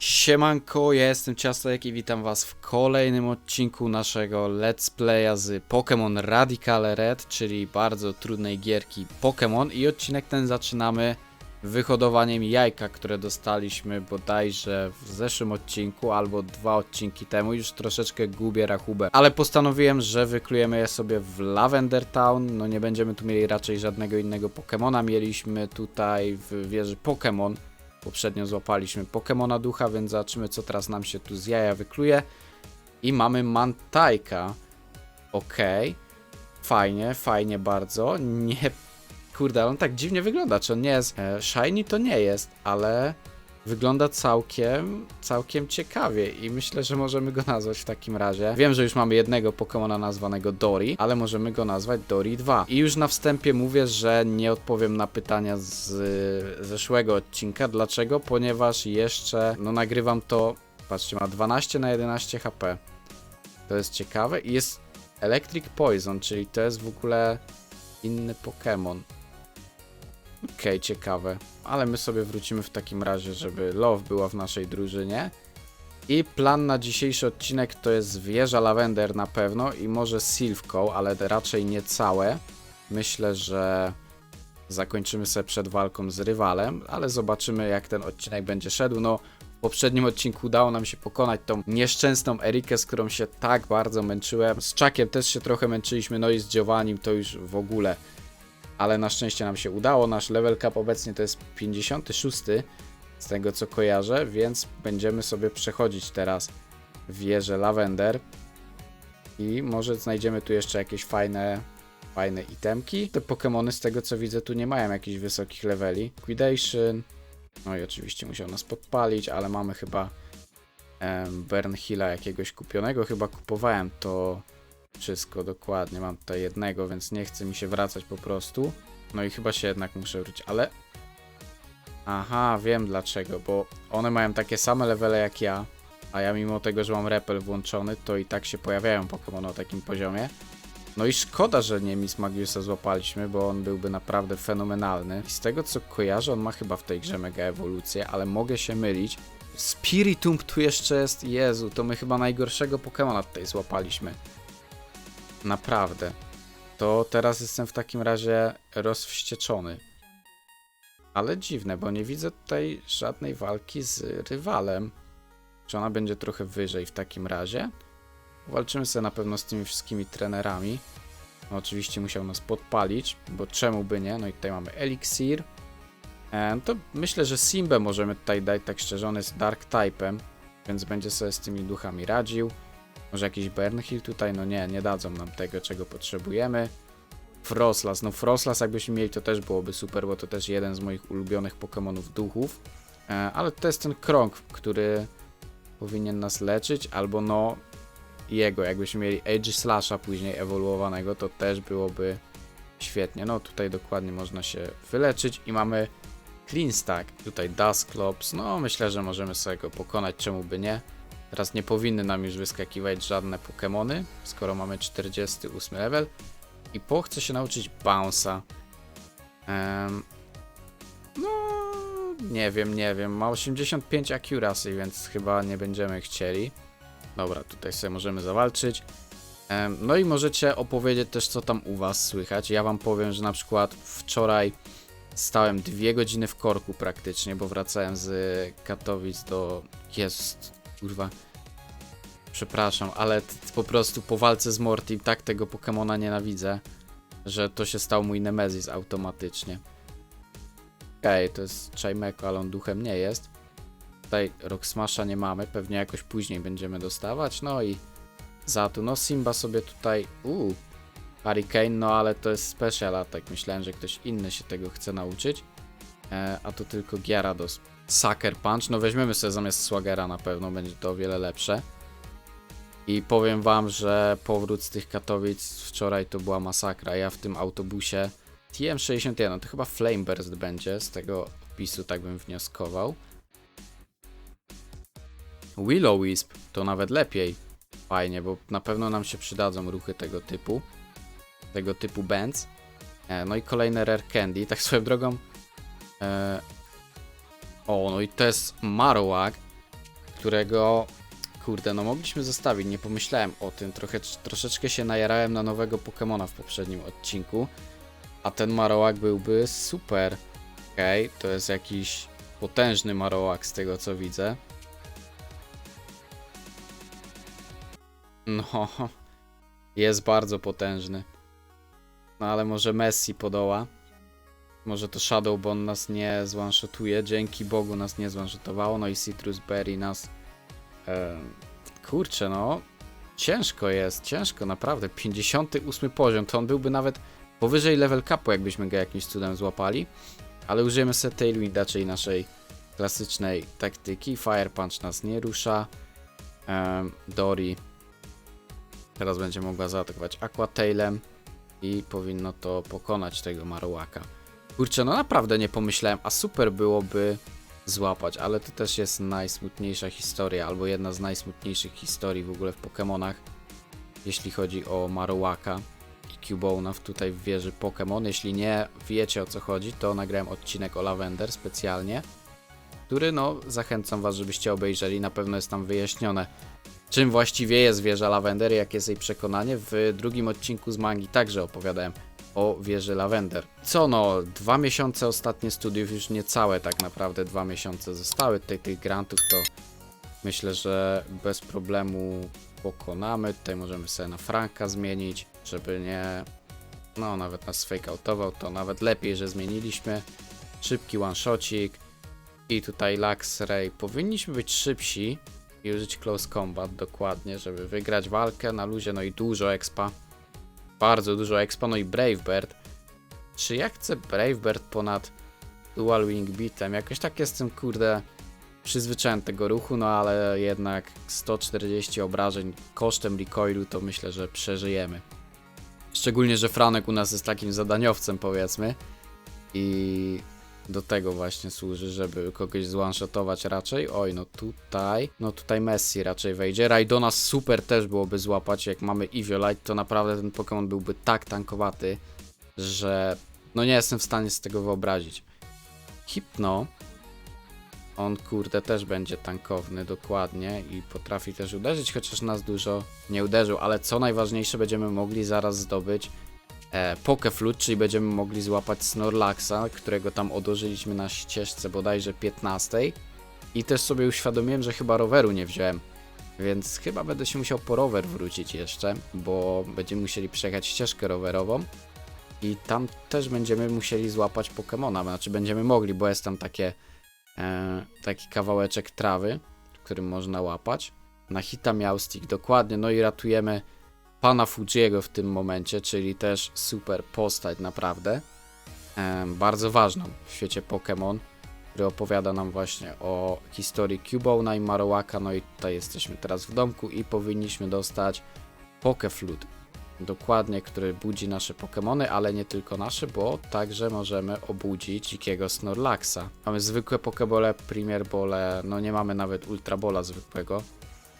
Siemanko, ja jestem Ciastek i witam was w kolejnym odcinku naszego Let's Playa z Pokémon Radical Red, czyli bardzo trudnej gierki Pokémon. I odcinek ten zaczynamy wyhodowaniem jajka, które dostaliśmy bodajże w zeszłym odcinku albo dwa odcinki temu, już troszeczkę gubię rachubę, ale postanowiłem, że wyklujemy je sobie w Lavender Town, no nie będziemy tu mieli raczej żadnego innego Pokémona, mieliśmy tutaj w wieży Pokémon, Poprzednio złapaliśmy Pokemona ducha, więc zobaczymy co teraz nam się tu z jaja wykluje. I mamy Mantajka. Okej. Fajnie, fajnie bardzo. Nie... Kurde, on tak dziwnie wygląda. Czy on nie jest... E, shiny to nie jest, ale wygląda całkiem, całkiem ciekawie i myślę, że możemy go nazwać w takim razie. Wiem, że już mamy jednego Pokemona nazwanego Dori, ale możemy go nazwać Dori 2. I już na wstępie mówię, że nie odpowiem na pytania z zeszłego odcinka. Dlaczego? Ponieważ jeszcze, no nagrywam to, patrzcie, ma 12 na 11 HP. To jest ciekawe i jest Electric Poison, czyli to jest w ogóle inny Pokémon. Okej, ciekawe. Ale my sobie wrócimy w takim razie, żeby Love była w naszej drużynie. I plan na dzisiejszy odcinek to jest wieża Lavender na pewno i może Silvco, ale raczej nie całe. Myślę, że zakończymy sobie przed walką z rywalem, ale zobaczymy jak ten odcinek będzie szedł. No, w poprzednim odcinku udało nam się pokonać tą nieszczęsną Erikę, z którą się tak bardzo męczyłem. Z Czakiem też się trochę męczyliśmy, no i z Giovannim to już w ogóle ale na szczęście nam się udało. Nasz level cap obecnie to jest 56 z tego co kojarzę, więc będziemy sobie przechodzić teraz wieżę Lavender i może znajdziemy tu jeszcze jakieś fajne fajne itemki. Te Pokémony z tego co widzę tu nie mają jakichś wysokich leveli. Liquidation, no i oczywiście musiał nas podpalić, ale mamy chyba em, Burn Hilla jakiegoś kupionego, chyba kupowałem to wszystko dokładnie. Mam tutaj jednego, więc nie chce mi się wracać po prostu. No i chyba się jednak muszę wrócić, ale. Aha, wiem dlaczego, bo one mają takie same levele jak ja, a ja mimo tego, że mam repel włączony, to i tak się pojawiają Pokémon o takim poziomie. No i szkoda, że nie Miss Magiusa złapaliśmy, bo on byłby naprawdę fenomenalny. I z tego co kojarzę, on ma chyba w tej grze mega ewolucję, ale mogę się mylić. Spiritomb tu jeszcze jest, Jezu, to my chyba najgorszego Pokémona tutaj złapaliśmy. Naprawdę. To teraz jestem w takim razie rozwścieczony. Ale dziwne, bo nie widzę tutaj żadnej walki z rywalem. Czy ona będzie trochę wyżej w takim razie? Walczymy sobie na pewno z tymi wszystkimi trenerami. No, oczywiście musiał nas podpalić, bo czemu by nie? No i tutaj mamy Elixir. E, to myślę, że Simbę możemy tutaj dać, tak szczerze, on jest Dark Type'em, więc będzie sobie z tymi duchami radził. Może jakiś Bernhill tutaj? No nie, nie dadzą nam tego, czego potrzebujemy. Froslas, no Froslas jakbyśmy mieli to też byłoby super, bo to też jeden z moich ulubionych Pokémonów duchów. E, ale to jest ten krąg, który powinien nas leczyć, albo no jego, jakbyśmy mieli Age Slasha później ewoluowanego, to też byłoby świetnie. No tutaj dokładnie można się wyleczyć i mamy Clean Stack, tutaj Dusclops, no myślę, że możemy sobie go pokonać, czemu by nie. Teraz nie powinny nam już wyskakiwać żadne Pokémony, skoro mamy 48 level. I po chce się nauczyć Bounce'a. Em, no, nie wiem, nie wiem. Ma 85 accuracy, więc chyba nie będziemy chcieli. Dobra, tutaj sobie możemy zawalczyć. Em, no i możecie opowiedzieć też, co tam u Was słychać. Ja Wam powiem, że na przykład wczoraj stałem dwie godziny w korku praktycznie, bo wracałem z Katowic do... Jest, kurwa. Przepraszam, ale po prostu po walce z Mortim tak tego Pokemona nienawidzę, że to się stał mój Nemesis automatycznie. Okej, to jest Chaimeko, ale on duchem nie jest. Tutaj Rock Smasha nie mamy, pewnie jakoś później będziemy dostawać. No i za tu, no Simba sobie tutaj, uuu, Hurricane, no ale to jest special attack. Myślałem, że ktoś inny się tego chce nauczyć. E, a to tylko Gyarados. Sucker Punch, no weźmiemy sobie zamiast Swagera na pewno, będzie to o wiele lepsze. I powiem wam, że powrót z tych Katowic wczoraj to była masakra. Ja w tym autobusie TM61, to chyba Flameburst będzie, z tego opisu tak bym wnioskował. Willow-Wisp to nawet lepiej. Fajnie, bo na pewno nam się przydadzą ruchy tego typu. Tego typu bands. E, no i kolejne Rare Candy. Tak swoją drogą. E, o, no i to jest Marowak. którego kurde, no mogliśmy zostawić, nie pomyślałem o tym, trochę, troszeczkę się najarałem na nowego Pokemona w poprzednim odcinku, a ten Marowak byłby super. Okej, to jest jakiś potężny Marowak z tego co widzę. No, jest bardzo potężny. No ale może Messi podoła. Może to Shadow Bone nas nie zwanshotuje. Dzięki Bogu nas nie zwanshotowało. No i Citrus Berry nas. em, kurczę, no. Ciężko jest, ciężko, naprawdę. 58 poziom. To on byłby nawet powyżej level capu, jakbyśmy go jakimś cudem złapali. Ale użyjemy sobie Tailwinda, czyli naszej klasycznej taktyki. Fire Punch nas nie rusza. Em, Dori teraz będzie mogła zaatakować Aqua Tailem i powinno to pokonać tego Marowaka. Kurczę, no naprawdę nie pomyślałem, a super byłoby złapać, ale to też jest najsmutniejsza historia, albo jedna z najsmutniejszych historii w ogóle w Pokémonach, jeśli chodzi o Marowaka i Cubona w tutaj w wieży Pokémon. Jeśli nie wiecie o co chodzi, to nagrałem odcinek o Lavender specjalnie, który no zachęcam was, żebyście obejrzeli, na pewno jest tam wyjaśnione czym właściwie jest wieża Lavender, jakie jest jej przekonanie. W drugim odcinku z mangi także opowiadałem o wieży Lavender. Co no, dwa miesiące ostatnie studiów, już niecałe tak naprawdę dwa miesiące zostały. Tutaj tych grantów to myślę, że bez problemu pokonamy. Tutaj możemy sobie na Franka zmienić, żeby nie... No, nawet nas fakeoutował, to nawet lepiej, że zmieniliśmy. Szybki one-shotcik. I tutaj Lux Ray. Powinniśmy być szybsi i użyć close combat dokładnie, żeby wygrać walkę na luzie, no i dużo expa. Bardzo dużo expa, no i Brave Bird. Czy ja chcę Brave Bird ponad Dual Wing Beatem? Jakoś tak jestem, kurde, przyzwyczaiłem tego ruchu, no ale jednak 140 obrażeń kosztem recoilu to myślę, że przeżyjemy. Szczególnie, że Franek u nas jest takim zadaniowcem, powiedzmy. I do tego właśnie służy, żeby kogoś zwanshotować raczej. Oj, no tutaj, no tutaj Messi raczej wejdzie. Raidona super też byłoby złapać, jak mamy Eviolite, to naprawdę ten Pokémon byłby tak tankowaty, że no nie jestem w stanie z tego wyobrazić. Hypno, on kurde też będzie tankowny dokładnie i potrafi też uderzyć, chociaż nas dużo nie uderzył, ale co najważniejsze będziemy mogli zaraz zdobyć e, Pokeflut, czyli będziemy mogli złapać Snorlaxa, którego tam odłożyliśmy na ścieżce bodajże 15. I też sobie uświadomiłem, że chyba roweru nie wziąłem. Więc chyba będę się musiał po rower wrócić jeszcze, bo będziemy musieli przejechać ścieżkę rowerową. I tam też będziemy musieli złapać Pokemona, znaczy będziemy mogli, bo jest tam takie, e, taki kawałeczek trawy, którym można łapać. Na hita miał stick, dokładnie, no i ratujemy pana Fujiego w tym momencie, czyli też super postać naprawdę. Bardzo ważną w świecie Pokémon, który opowiada nam właśnie o historii Cubona i Marowaka. No i tutaj jesteśmy teraz w domku i powinniśmy dostać Pokeflut. Dokładnie, który budzi nasze Pokémony, ale nie tylko nasze, bo także możemy obudzić dzikiego Snorlaxa. Mamy zwykłe Pokebole, Premier Bole, no nie mamy nawet Ultra Bola zwykłego.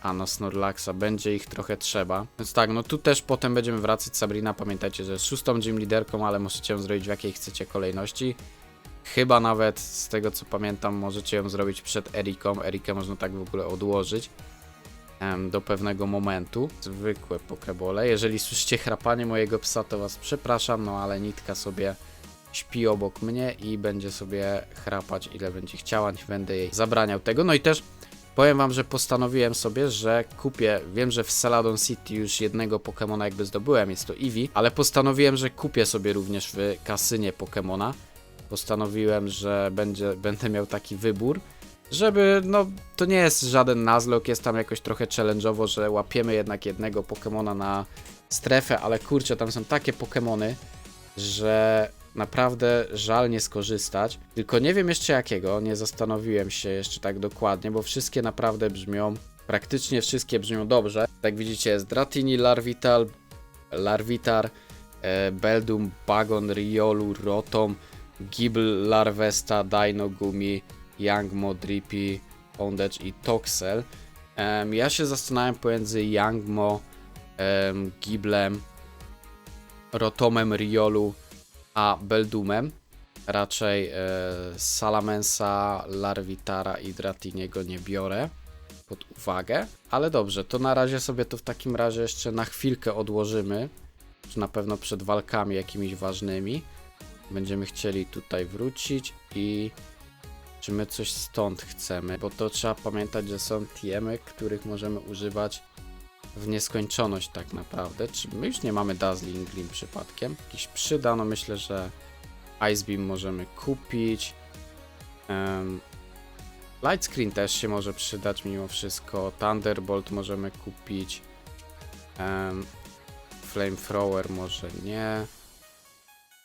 A no Snorlaxa, będzie ich trochę trzeba. Więc tak, no tu też potem będziemy wracać. Sabrina, pamiętajcie, że jest szóstą gym liderką, ale możecie ją zrobić w jakiej chcecie kolejności. Chyba nawet z tego co pamiętam, możecie ją zrobić przed Eriką. Erikę można tak w ogóle odłożyć em, do pewnego momentu. Zwykłe pokebole. Jeżeli słyszycie chrapanie mojego psa, to was przepraszam, no ale nitka sobie śpi obok mnie i będzie sobie chrapać ile będzie chciała, nie będę jej zabraniał tego. No i też Powiem wam, że postanowiłem sobie, że kupię, wiem, że w Celadon City już jednego Pokemona jakby zdobyłem, jest to Eevee, ale postanowiłem, że kupię sobie również w kasynie Pokemona. Postanowiłem, że będzie, będę miał taki wybór, żeby, no, to nie jest żaden Nuzlocke, jest tam jakoś trochę challenge'owo, że łapiemy jednak jednego Pokemona na strefę, ale kurczę, tam są takie Pokemony, że naprawdę żal nie skorzystać. Tylko nie wiem jeszcze jakiego, nie zastanowiłem się jeszcze tak dokładnie, bo wszystkie naprawdę brzmią, praktycznie wszystkie brzmią dobrze. Jak widzicie jest Dratini, Larvital, Larvitar, e, Beldum, Bagon, Riolu, Rotom, Gibel, Larvesta, Dino Gumi, Youngmo, Drippy, Pondage i Toxel. Ja się zastanawiam pomiędzy Youngmo, em, Giblem, Rotomem, Riolu, a Beldumem. Raczej e, Salamensa, Larvitara i Dratiniego nie biorę. pod uwagę. Ale dobrze, to na razie sobie to w takim razie jeszcze na chwilkę odłożymy. Czy na pewno przed walkami jakimiś ważnymi. Będziemy chcieli tutaj wrócić i czy my coś stąd chcemy, bo to trzeba pamiętać, że są TMy, których możemy używać w nieskończoność tak naprawdę. Czy my już nie mamy Dazzling Gleam przypadkiem? Jakiś przyda, no myślę, że Ice Beam możemy kupić. Um, Light Screen też się może przydać mimo wszystko. Thunderbolt możemy kupić. Um, Flamethrower może nie.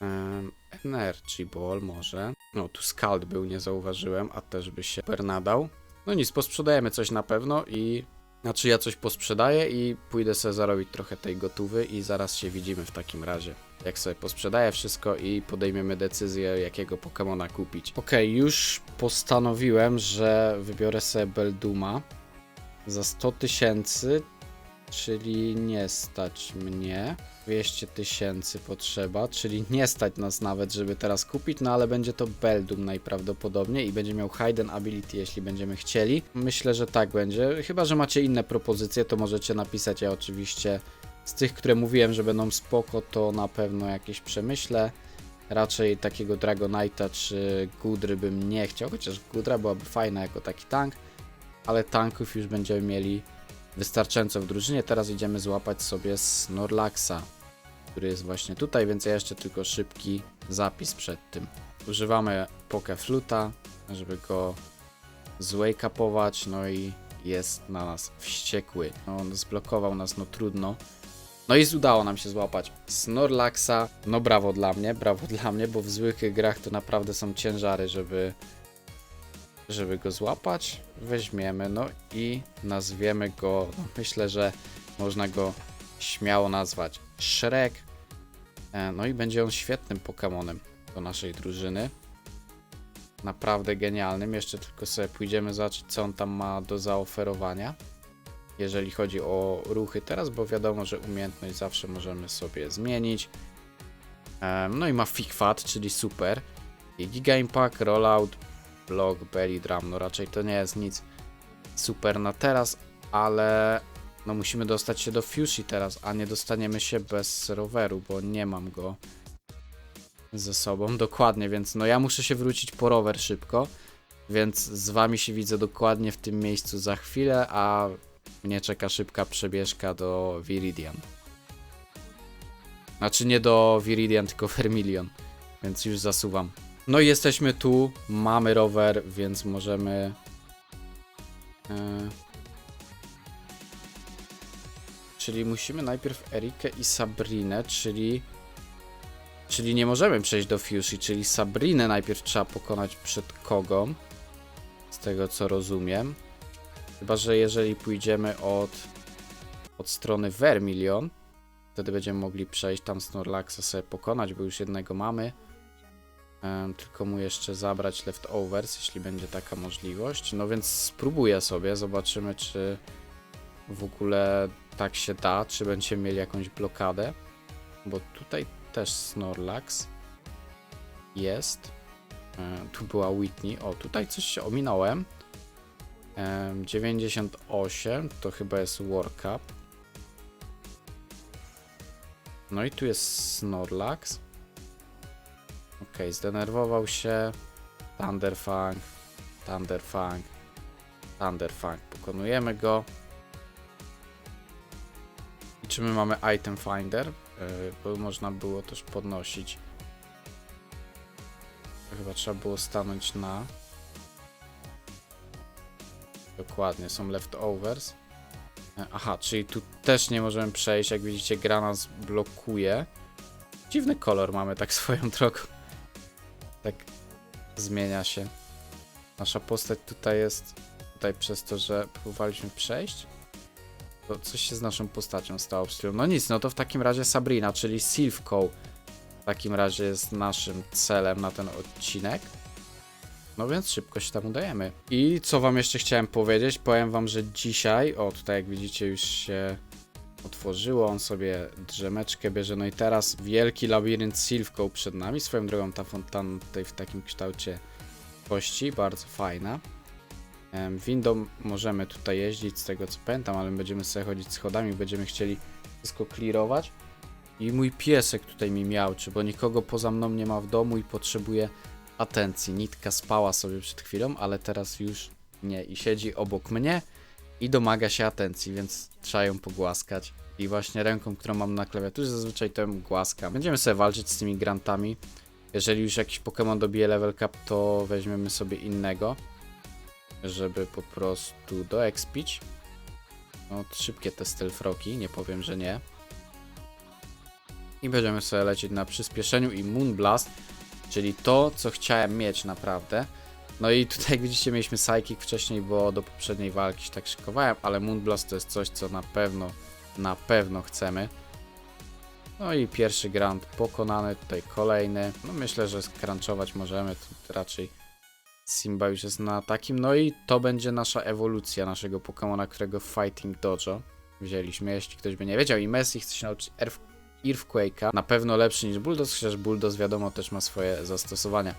Um, Energy Ball może. No, tu Scald był, nie zauważyłem, a też by się super nadał. No nic, posprzedajemy coś na pewno i... Znaczy ja coś posprzedaję i pójdę sobie zarobić trochę tej gotówy i zaraz się widzimy w takim razie. Jak sobie posprzedaję wszystko i podejmiemy decyzję, jakiego Pokemona kupić. Okej, już postanowiłem, że wybiorę sobie Belduma za 100 tysięcy, czyli nie stać mnie. 200 tysięcy potrzeba, czyli nie stać nas nawet, żeby teraz kupić, no ale będzie to Beldum najprawdopodobniej i będzie miał Hidden Ability, jeśli będziemy chcieli. Myślę, że tak będzie. Chyba, że macie inne propozycje, to możecie napisać. Ja oczywiście z tych, które mówiłem, że będą spoko, to na pewno jakieś przemyślę. Raczej takiego Dragonite'a czy Gudry bym nie chciał, chociaż Gudra byłaby fajna jako taki tank, ale tanków już będziemy mieli wystarczająco w drużynie. Teraz idziemy złapać sobie Snorlaxa, który jest właśnie tutaj, więc ja jeszcze tylko szybki zapis przed tym. Używamy Pokefluta, żeby go zwake-upować, no i jest na nas wściekły. No, on zblokował nas, no trudno. No i udało nam się złapać Snorlaxa. No brawo dla mnie, brawo dla mnie, bo w zwykłych grach to naprawdę są ciężary, żeby żeby go złapać, weźmiemy, no i nazwiemy go, no myślę, że można go śmiało nazwać Shrek. E, No i będzie on świetnym Pokemonem do naszej drużyny. Naprawdę genialnym. Jeszcze tylko sobie pójdziemy zobaczyć, co on tam ma do zaoferowania. Jeżeli chodzi o ruchy teraz, bo wiadomo, że umiejętność zawsze możemy sobie zmienić. E, No i ma Fat, czyli super. I Giga Impact, Rollout, Block, Belly Drum, no raczej to nie jest nic super na teraz, ale no musimy dostać się do Fushi teraz, a nie dostaniemy się bez roweru, bo nie mam go ze sobą, dokładnie, więc no ja muszę się wrócić po rower szybko, więc z wami się widzę dokładnie w tym miejscu za chwilę, a mnie czeka szybka przebieżka do Viridian. Znaczy nie do Viridian, tylko Vermilion, więc już zasuwam. No i jesteśmy tu, mamy rower, więc możemy. e, Czyli musimy najpierw Erikę i Sabrinę, czyli. Czyli nie możemy przejść do Fushi, czyli Sabrinę najpierw trzeba pokonać przed Kogą. Z tego co rozumiem. Chyba, że jeżeli pójdziemy od, od strony Vermilion, wtedy będziemy mogli przejść tam Snorlaxa sobie pokonać, bo już jednego mamy. Tylko mu jeszcze zabrać leftovers, jeśli będzie taka możliwość. No więc spróbuję sobie, zobaczymy czy w ogóle tak się da, czy będziemy mieli jakąś blokadę. Bo tutaj też Snorlax jest. Em, tu była Whitney. O, tutaj coś się ominąłem. Em, 98 to chyba jest War Cup. No i tu jest Snorlax. Okej, zdenerwował się. Thunderfang, Thunderfang, Thunderfang. Pokonujemy go. Czy my mamy item finder? Yy, bo można było też podnosić. Chyba trzeba było stanąć na. Dokładnie, są leftovers. E, Aha, czyli tu też nie możemy przejść. Jak widzicie, gra nas blokuje. Dziwny kolor mamy tak swoją drogą tak zmienia się. Nasza postać tutaj jest, tutaj przez to, że próbowaliśmy przejść, to coś się z naszą postacią stało chwilą. No nic, no to w takim razie Sabrina, czyli Silvco w takim razie jest naszym celem na ten odcinek. No więc szybko się tam udajemy. I co wam jeszcze chciałem powiedzieć? Powiem wam, że dzisiaj, o tutaj jak widzicie już się otworzyło, on sobie drzemeczkę bierze, no i teraz wielki labirynt Silvką przed nami, swoją drogą ta fontanna tutaj w takim kształcie kości, bardzo fajna. Windą możemy tutaj jeździć, z tego co pamiętam, ale będziemy sobie chodzić schodami, będziemy chcieli wszystko clearować. I mój piesek tutaj mi miałczy, bo nikogo poza mną nie ma w domu i potrzebuje atencji. Nitka spała sobie przed chwilą, ale teraz już nie. I siedzi obok mnie i domaga się atencji, więc trzeba ją pogłaskać. I właśnie ręką, którą mam na klawiaturze, zazwyczaj to ją głaskam. Będziemy sobie walczyć z tymi grantami. Jeżeli już jakiś Pokémon dobije level cap, to weźmiemy sobie innego, żeby po prostu doexpić. No, szybkie te stealthroki, nie powiem, że nie. I będziemy sobie lecieć na przyspieszeniu i Moonblast, czyli to, co chciałem mieć naprawdę. No i tutaj jak widzicie mieliśmy Psychic wcześniej, bo do poprzedniej walki się tak szykowałem, ale Moonblast to jest coś, co na pewno, na pewno chcemy. No i pierwszy grant pokonany, tutaj kolejny. No myślę, że scrunchować możemy, raczej Simba już jest na takim. No i to będzie nasza ewolucja naszego Pokemona, którego Fighting Dojo wzięliśmy, jeśli ktoś by nie wiedział. I Messi chce się nauczyć Earth Earthquake'a. Na pewno lepszy niż Bulldoze, chociaż Bulldoze wiadomo też ma swoje zastosowania.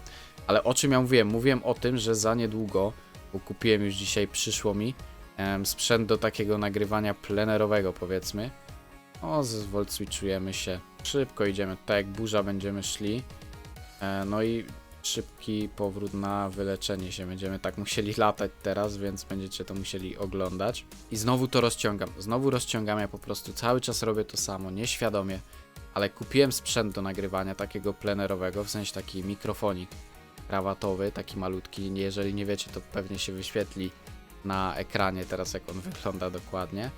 Ale o czym ja mówiłem? Mówiłem o tym, że za niedługo, bo kupiłem już dzisiaj, przyszło mi em, sprzęt do takiego nagrywania plenerowego powiedzmy. O, zwolcwiczujemy się. Szybko idziemy, tak jak burza będziemy szli. E, no i szybki powrót na wyleczenie się. Będziemy tak musieli latać teraz, więc będziecie to musieli oglądać. I znowu to rozciągam. Znowu rozciągam, ja po prostu cały czas robię to samo, nieświadomie. Ale kupiłem sprzęt do nagrywania takiego plenerowego, w sensie taki mikrofonik krawatowy, taki malutki. Jeżeli nie wiecie, to pewnie się wyświetli na ekranie teraz, jak on wygląda dokładnie.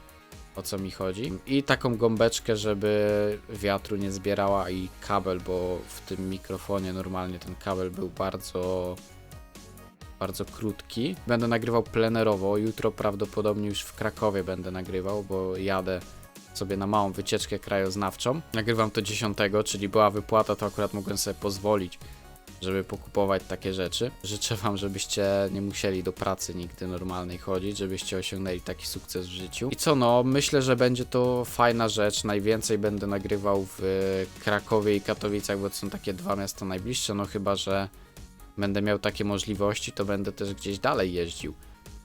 O co mi chodzi. I taką gąbeczkę, żeby wiatru nie zbierała i kabel, bo w tym mikrofonie normalnie ten kabel był bardzo bardzo krótki. Będę nagrywał plenerowo. Jutro prawdopodobnie już w Krakowie będę nagrywał, bo jadę sobie na małą wycieczkę krajoznawczą. Nagrywam to 10, czyli była wypłata, to akurat mogłem sobie pozwolić, żeby pokupować takie rzeczy. Życzę Wam, żebyście nie musieli do pracy nigdy normalnej chodzić, żebyście osiągnęli taki sukces w życiu. I co no, myślę, że będzie to fajna rzecz. Najwięcej będę nagrywał w Krakowie i Katowicach, bo to są takie dwa miasta najbliższe, no chyba, że będę miał takie możliwości, to będę też gdzieś dalej jeździł,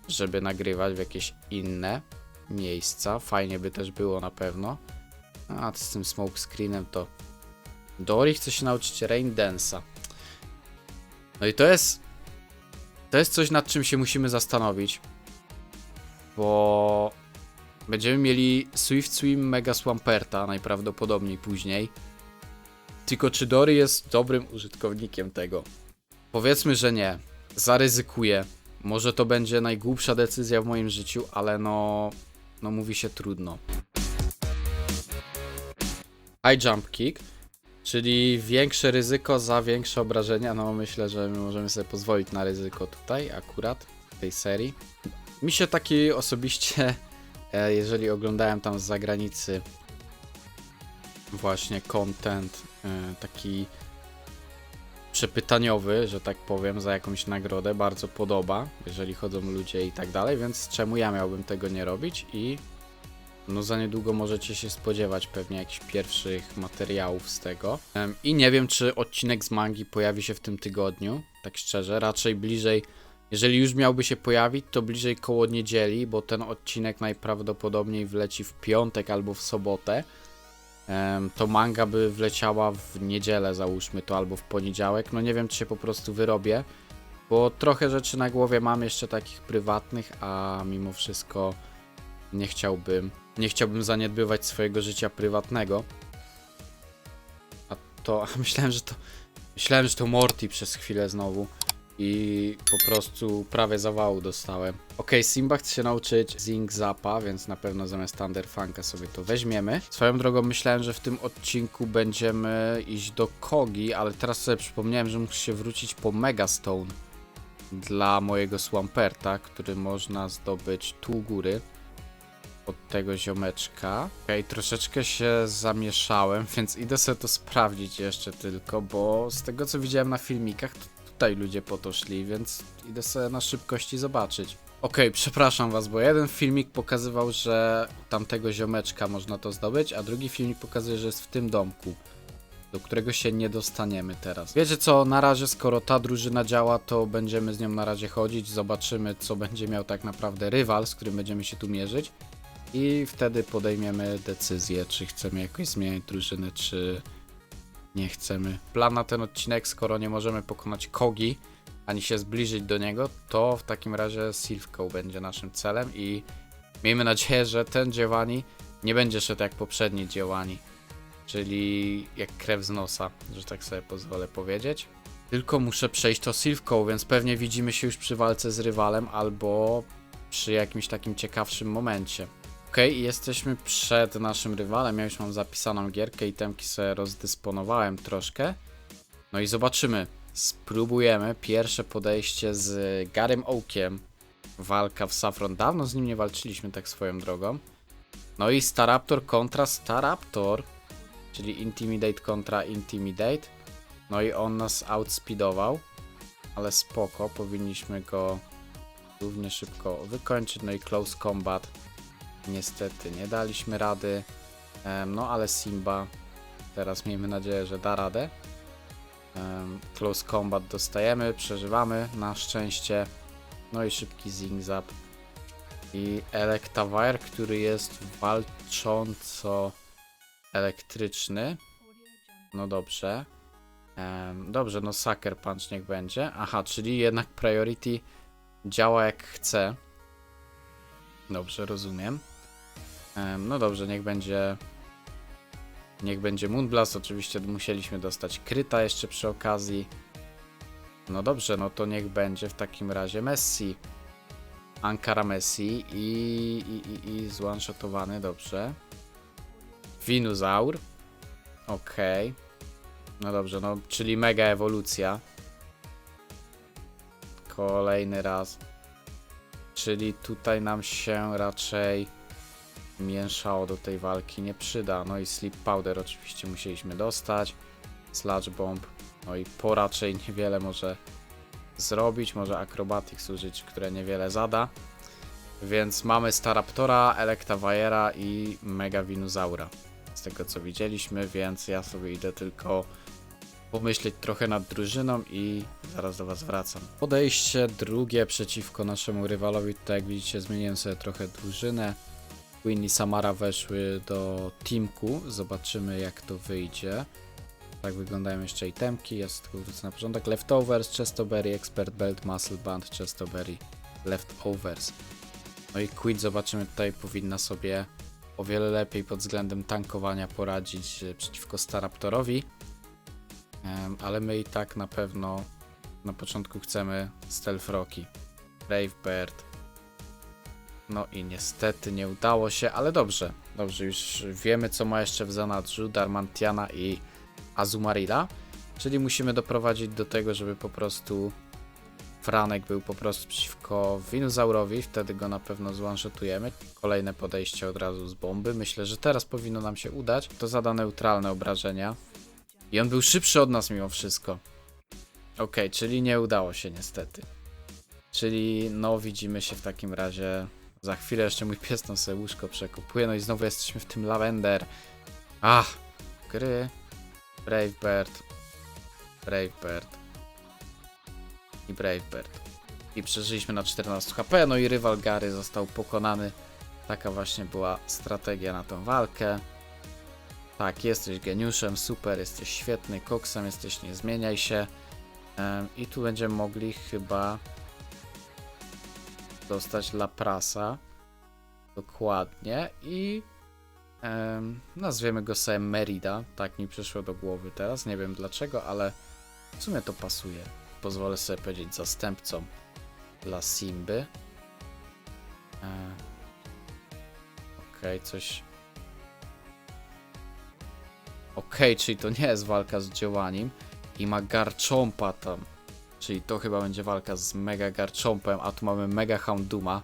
żeby nagrywać w jakieś inne miejsca. Fajnie by też było na pewno. A z tym smoke screenem to Dory chce się nauczyć Rain Dance'a. No i to jest to jest coś nad czym się musimy zastanowić. Bo będziemy mieli Swift Swim Mega Swamperta najprawdopodobniej później. Tylko czy Dory jest dobrym użytkownikiem tego? Powiedzmy, że nie. Zaryzykuję. Może to będzie najgłupsza decyzja w moim życiu, ale no, no mówi się trudno. High jump kick, czyli większe ryzyko za większe obrażenia. No myślę, że my możemy sobie pozwolić na ryzyko tutaj akurat w tej serii. Mi się taki osobiście, e, jeżeli oglądałem tam z zagranicy właśnie content e, taki przepytaniowy, że tak powiem, za jakąś nagrodę bardzo podoba, jeżeli chodzą ludzie i tak dalej, więc czemu ja miałbym tego nie robić i no za niedługo możecie się spodziewać pewnie jakichś pierwszych materiałów z tego. I nie wiem, czy odcinek z mangi pojawi się w tym tygodniu, tak szczerze, raczej bliżej, jeżeli już miałby się pojawić, to bliżej koło niedzieli, bo ten odcinek najprawdopodobniej wleci w piątek albo w sobotę. To manga by wleciała w niedzielę, załóżmy to, albo w poniedziałek. No nie wiem, czy się po prostu wyrobię, bo trochę rzeczy na głowie mam jeszcze takich prywatnych, a mimo wszystko nie chciałbym, nie chciałbym zaniedbywać swojego życia prywatnego. A to, a myślałem, że to, myślałem, że to Morty przez chwilę znowu. I po prostu prawie zawału dostałem. Okej, Simba chce się nauczyć Zing Zapa, więc na pewno zamiast Thunder Funka sobie to weźmiemy. Swoją drogą myślałem, że w tym odcinku będziemy iść do Kogi, ale teraz sobie przypomniałem, że muszę się wrócić po Megastone dla mojego Swamperta, który można zdobyć tu góry od tego ziomeczka. Okej, troszeczkę się zamieszałem, więc idę sobie to sprawdzić jeszcze tylko, bo z tego co widziałem na filmikach, to tutaj ludzie po to szli, więc idę sobie na szybkości zobaczyć. Okej, przepraszam was, bo jeden filmik pokazywał, że tamtego ziomeczka można to zdobyć, a drugi filmik pokazuje, że jest w tym domku. do którego się nie dostaniemy teraz. Wiecie co, na razie skoro ta drużyna działa, to będziemy z nią na razie chodzić, zobaczymy co będzie miał tak naprawdę rywal, z którym będziemy się tu mierzyć i wtedy podejmiemy decyzję, czy chcemy jakoś zmieniać drużyny, czy nie chcemy. Plan na ten odcinek, skoro nie możemy pokonać Kogi, ani się zbliżyć do niego, to w takim razie Silvco będzie naszym celem i miejmy nadzieję, że ten Giovanni nie będzie szedł jak poprzedni Giovanni, czyli jak krew z nosa, że tak sobie pozwolę powiedzieć. Tylko muszę przejść to Silvco, więc pewnie widzimy się już przy walce z rywalem albo przy jakimś takim ciekawszym momencie. Okej, jesteśmy przed naszym rywalem. Ja już mam zapisaną gierkę i temki sobie rozdysponowałem troszkę. No i zobaczymy. Spróbujemy pierwsze podejście z Garym Oakiem. Walka w Saffron. Dawno z nim nie walczyliśmy tak swoją drogą. No i Staraptor kontra Staraptor. Czyli Intimidate kontra Intimidate. No i on nas outspeedował. Ale spoko, powinniśmy go równie szybko wykończyć. No i Close Combat. Niestety nie daliśmy rady. No ale Simba teraz miejmy nadzieję, że da radę. Close Combat dostajemy, przeżywamy na szczęście. No i szybki Zing Zap. I Electivire, który jest walcząco elektryczny. No dobrze. Dobrze, no Sucker Punch niech będzie. Aha, czyli jednak Priority działa jak chce. Dobrze, rozumiem. No dobrze, niech będzie. Niech będzie Moonblast. Oczywiście musieliśmy dostać kryta jeszcze przy okazji. No dobrze, no to niech będzie w takim razie Messi. Ankara Messi i, i, i, i zone-shotowany, dobrze. Winuzaur. Okej. No dobrze, no czyli mega ewolucja. Kolejny raz. Czyli tutaj nam się raczej mięszało do tej walki nie przyda. No i Sleep Powder oczywiście musieliśmy dostać. Sludge Bomb. No i po raczej niewiele może zrobić. Może Acrobatics użyć, które niewiele zada. Więc mamy Staraptora, Electiviera i Mega Winuzaura. Z tego co widzieliśmy, więc ja sobie idę tylko pomyśleć trochę nad drużyną i zaraz do Was wracam. Podejście drugie przeciwko naszemu rywalowi. Tutaj jak widzicie zmieniłem sobie trochę drużynę. Queen i Samara weszły do teamku. Zobaczymy jak to wyjdzie. Tak wyglądają jeszcze itemki. Ja tylko wrócę na porządek. Leftovers, Chestoberry, Expert Belt, Muscle Band, Chestoberry, Leftovers. No i Queen zobaczymy tutaj powinna sobie o wiele lepiej pod względem tankowania poradzić e, przeciwko Staraptorowi. Ale my i tak na pewno na początku chcemy Stealth Rocky. Brave Bird. No i niestety nie udało się, ale dobrze. Dobrze, już wiemy co ma jeszcze w zanadrzu Darmantiana i Azumarilla. Czyli musimy doprowadzić do tego, żeby po prostu Franek był po prostu przeciwko Winozaurowi, wtedy go na pewno zwanshotujemy. Kolejne podejście od razu z bomby. Myślę, że teraz powinno nam się udać. To zada neutralne obrażenia. I on był szybszy od nas mimo wszystko. Okej, czyli nie udało się niestety. Czyli no widzimy się w takim razie. Za chwilę jeszcze mój pies tam sobie łóżko przekopuje. No i znowu jesteśmy w tym Lavender. Ach, gry. Brave Bird. Brave Bird. I Brave Bird. I przeżyliśmy na 14 HP. No i rywal Gary został pokonany. Taka właśnie była strategia na tą walkę. Tak, jesteś geniuszem, super, jesteś świetny, koksem jesteś, nie zmieniaj się. I tu będziemy mogli chyba dostać Laprasa. Dokładnie. I em, nazwiemy go sobie Merida. Tak mi przyszło do głowy teraz. Nie wiem dlaczego, ale w sumie to pasuje. Pozwolę sobie powiedzieć zastępcą dla Simby. E, Okej, coś Okej, czyli to nie jest walka z Działaniem i ma Garchompa tam. Czyli to chyba będzie walka z Mega Garchompem, a tu mamy Mega Hounduma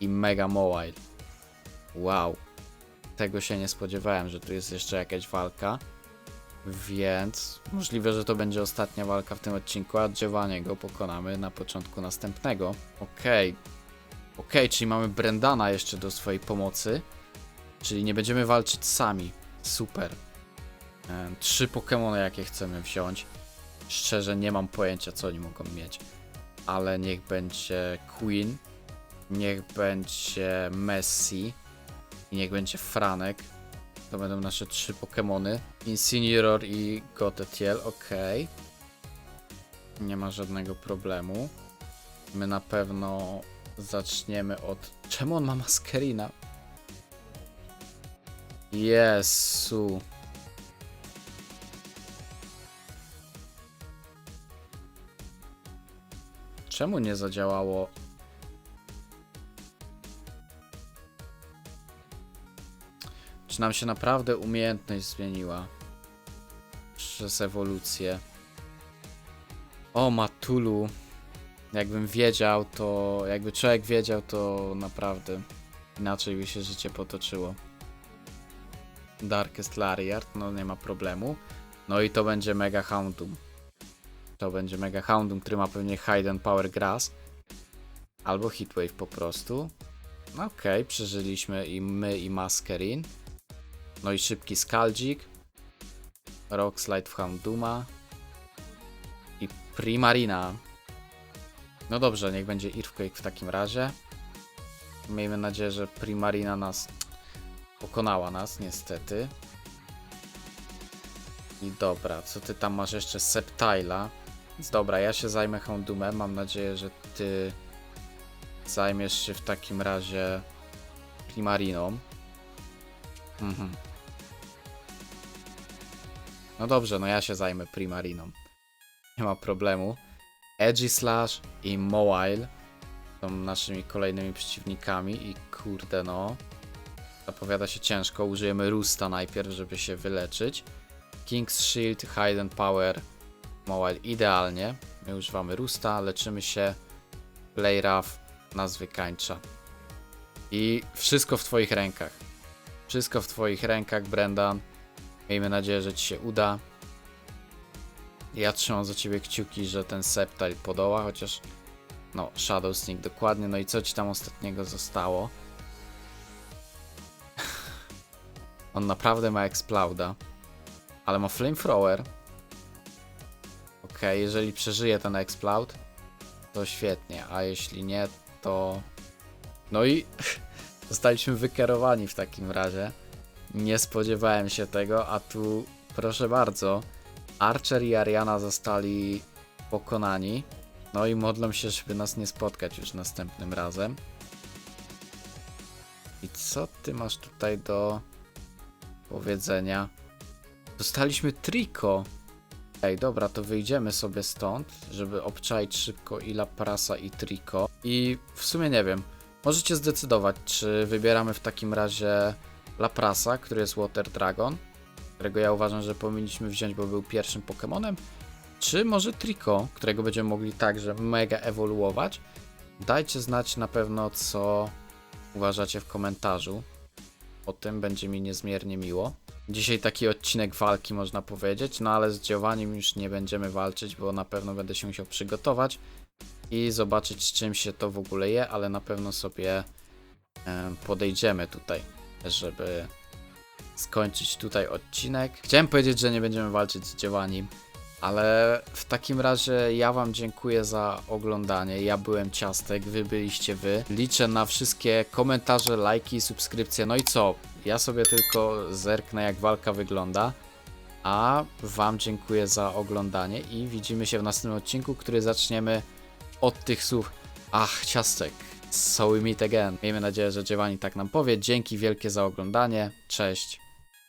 i Mega Mowile. Wow. Tego się nie spodziewałem, że tu jest jeszcze jakaś walka. Więc możliwe, że to będzie ostatnia walka w tym odcinku, a Giovanniego pokonamy na początku następnego. Okej. Okej, czyli mamy Brendana jeszcze do swojej pomocy. Czyli nie będziemy walczyć sami. Super. Trzy Pokémony, jakie chcemy wziąć. Szczerze nie mam pojęcia, co oni mogą mieć. Ale niech będzie Queen, niech będzie Messi i niech będzie Franek. To będą nasze trzy Pokémony. Incineroar i Gotetiel, ok. Nie ma żadnego problemu. My na pewno zaczniemy od... Czemu on ma Maskerina? Jezu. Czemu nie zadziałało? Czy nam się naprawdę umiejętność zmieniła? Przez ewolucję. O, Matulu. Jakbym wiedział, to. Jakby człowiek wiedział, to naprawdę inaczej by się życie potoczyło. Darkest Lariat, no nie ma problemu. No i to będzie Mega Houndum. To będzie Mega Houndum, który ma pewnie Hidden Power Grass. Albo Heatwave po prostu. Okej, przeżyliśmy i my i Maskerin. No i szybki Skaldzik. Rock Slide w Hounduma. I Primarina. No dobrze, niech będzie Earthquake w takim razie. Miejmy nadzieję, że Primarina nas pokonała nas, niestety. I dobra, co ty tam masz jeszcze? Septila. Dobra, ja się zajmę Houndumem. Mam nadzieję, że ty zajmiesz się w takim razie Primariną. Mhm. No dobrze, no ja się zajmę Primariną. Nie ma problemu. Edgy Slash i Mowile są naszymi kolejnymi przeciwnikami i kurde no. Zapowiada się ciężko. Użyjemy Rusta najpierw, żeby się wyleczyć. King's Shield, Hidden Power, Mobile idealnie. My używamy Rusta, leczymy się. Play Rough nas wykańcza. I wszystko w Twoich rękach. Wszystko w Twoich rękach, Brendan. Miejmy nadzieję, że Ci się uda. Ja trzymam za Ciebie kciuki, że ten Septile podoła, chociaż no, Shadow Sneak dokładnie. No i co Ci tam ostatniego zostało? On naprawdę ma Explauda, ale ma Flamethrower. Ok, jeżeli przeżyje ten Exploud, to świetnie, a jeśli nie, to... No i zostaliśmy wykierowani w takim razie. Nie spodziewałem się tego, a tu proszę bardzo, Archer i Ariana zostali pokonani. No i modlę się, żeby nas nie spotkać już następnym razem. I co ty masz tutaj do powiedzenia? Dostaliśmy triko. Ej, dobra, to wyjdziemy sobie stąd, żeby obczaić szybko i Laprasa i triko. I w sumie nie wiem. Możecie zdecydować, czy wybieramy w takim razie Laprasa, który jest Water Dragon, którego ja uważam, że powinniśmy wziąć, bo był pierwszym Pokemonem, czy może Triko, którego będziemy mogli także mega ewoluować. Dajcie znać na pewno, co uważacie w komentarzu. O tym będzie mi niezmiernie miło. Dzisiaj taki odcinek walki można powiedzieć, no ale z działaniem już nie będziemy walczyć, bo na pewno będę się musiał przygotować i zobaczyć z czym się to w ogóle je, ale na pewno sobie em, podejdziemy tutaj, żeby skończyć tutaj odcinek. Chciałem powiedzieć, że nie będziemy walczyć z działaniem, ale w takim razie ja Wam dziękuję za oglądanie. Ja byłem Ciastek, Wy byliście Wy. Liczę na wszystkie komentarze, lajki, subskrypcje. No i co? Ja sobie tylko zerknę, jak walka wygląda. A Wam dziękuję za oglądanie i widzimy się w następnym odcinku, który zaczniemy od tych słów. Ach, Ciastek, so we meet again. Miejmy nadzieję, że Giovanni tak nam powie. Dzięki wielkie za oglądanie. Cześć.